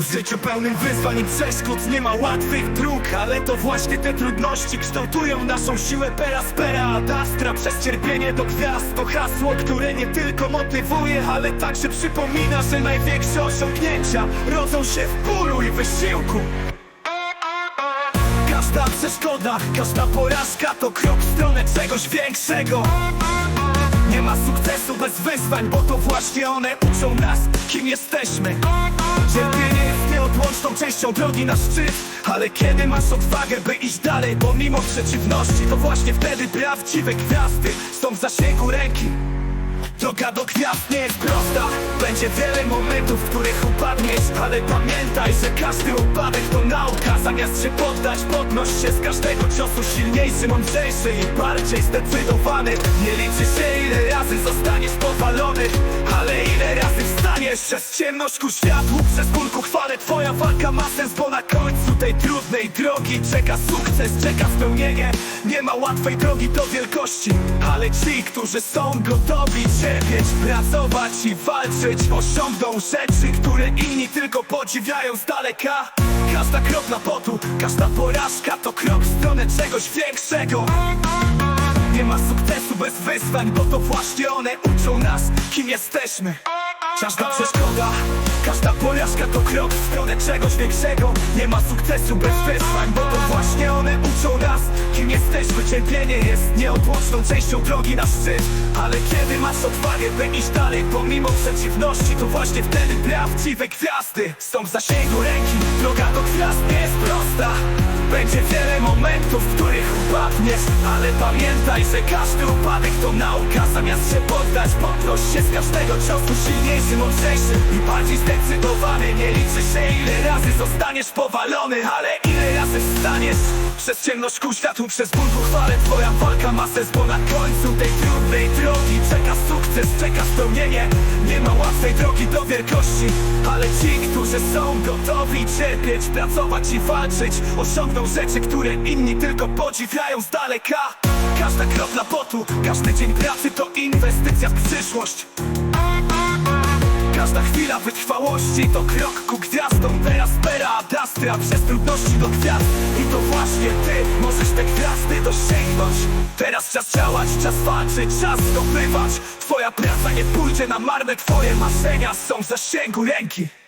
W życiu pełnym wyzwań i przeszkód nie ma łatwych dróg Ale to właśnie te trudności kształtują naszą siłę Pera spera ad astra przez cierpienie do gwiazd To hasło, które nie tylko motywuje Ale także przypomina, że największe osiągnięcia Rodzą się w bólu i wysiłku. Każda przeszkoda, każda porażka to krok w stronę czegoś większego. Nie ma sukcesu bez wyzwań, bo to właśnie one uczą nas, kim jesteśmy częścią drogi na szczyt. Ale kiedy masz odwagę, by iść dalej pomimo przeciwności To właśnie wtedy prawdziwe gwiazdy są w zasięgu ręki. Droga do gwiazd nie jest prosta. Będzie wiele momentów, w których upadniesz Ale pamiętaj, że każdy upadek to nauka. Zamiast się poddać, podnoś się z każdego ciosu Silniejszy, mądrzejszy i bardziej zdecydowany. Nie liczy się ile razy zostaniesz powalony Ale ile razy wstaniesz przez ciemność ku światłu Przez ból ku chwale. Twoja walka ma sens, bo na końcu tej trudnej drogi Czeka sukces, czeka spełnienie. Nie ma łatwej drogi do wielkości Ale ci, którzy są gotowi cierpieć, pracować i walczyć Osiągną rzeczy, które inni tylko podziwiają z daleka. Każda kropla potu, każda porażka to krok w stronę czegoś większego nie ma sukcesu bez wyzwań, bo to właśnie one uczą nas, kim jesteśmy. Każda przeszkoda, każda porażka to krok w stronę czegoś większego. Nie ma sukcesu bez wyzwań, bo to właśnie one uczą nas, kim jesteśmy. Cierpienie jest nieodłączną częścią drogi na szczyt. Ale kiedy masz odwagę, by iść dalej pomimo przeciwności To właśnie wtedy prawdziwe gwiazdy są w zasięgu ręki. Droga do gwiazd nie jest prosta będzie wiele momentów, w których upadniesz. Ale pamiętaj, że każdy upadek to nauka. Zamiast się poddać, podnoś się z każdego ciosu Silniejszy, mądrzejszy i bardziej zdecydowany. Nie liczy się ile razy zostaniesz powalony Ale ile razy wstaniesz. Przez ciemność ku światu, przez ból chwale Twoja walka ma sens, bo na końcu tej trudnej drogi Czeka sukces, czeka spełnienie. Nie ma łatwej drogi do wielkości Ale ci, którzy są gotowi cierpieć, pracować i walczyć Osiągną rzeczy, które inni tylko podziwiają z daleka. Każda kropla potu, każdy dzień pracy to inwestycja w przyszłość. Każda chwila wytrwałości to krok ku gwiazdom. Teraz pera ad astra przez trudności do gwiazd. I to właśnie ty możesz te gwiazdy dosięgnąć. Teraz czas działać, czas walczyć, czas zdobywać Twoja praca nie pójdzie na marne, twoje marzenia są w zasięgu ręki